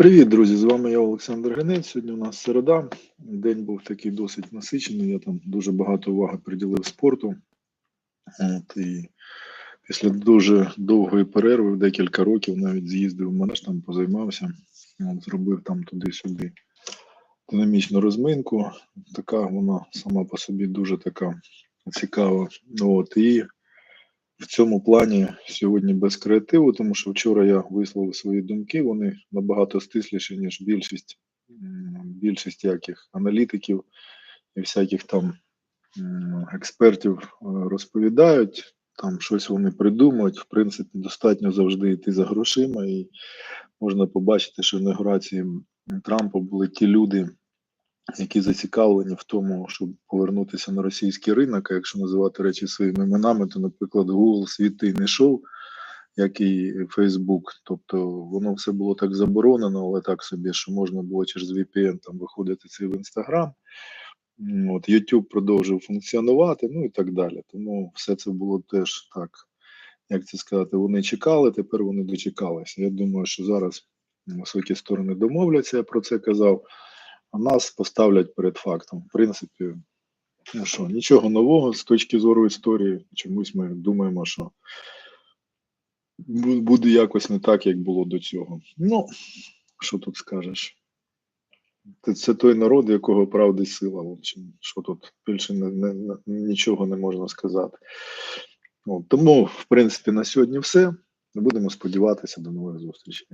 Привіт, друзі! З вами я Олександр Генець. Сьогодні у нас середа. День був такий досить насичений. Я там дуже багато уваги приділив спорту. От, і після дуже довгої перерви, декілька років, навіть з'їздив в манеж, там позаймався, от, зробив там туди-сюди динамічну розминку. Така вона сама по собі дуже така цікава. От, і в цьому плані сьогодні без креативу, тому що вчора я висловив свої думки. Вони набагато стисліші, ніж більшість більшість яких аналітиків і всяких там експертів е, розповідають. Там щось вони придумують. В принципі, достатньо завжди йти за грошима, і можна побачити, що в інаугурації Трампа були ті люди, які зацікавлені в тому, щоб повернутися на російський ринок. А якщо називати речі своїми іменами, то, наприклад, Google світи не йшов, як і Facebook. Тобто воно все було так заборонено, але так собі, що можна було через VPN там виходити це в Instagram. От YouTube продовжив функціонувати, ну і так далі. Тому все це було теж так, як це сказати, вони чекали, тепер вони дочекалися. Я думаю, що зараз високі сторони домовляться, я про це казав а нас поставлять перед фактом. В принципі, ну що, нічого нового з точки зору історії. Чомусь ми думаємо, що буде якось не так, як було до цього. Ну, що тут скажеш? Це, той народ, якого правди сила. В общем, що тут більше не, не, нічого не можна сказати. От, тому, в принципі, на сьогодні все. Будемо сподіватися до нових зустрічей.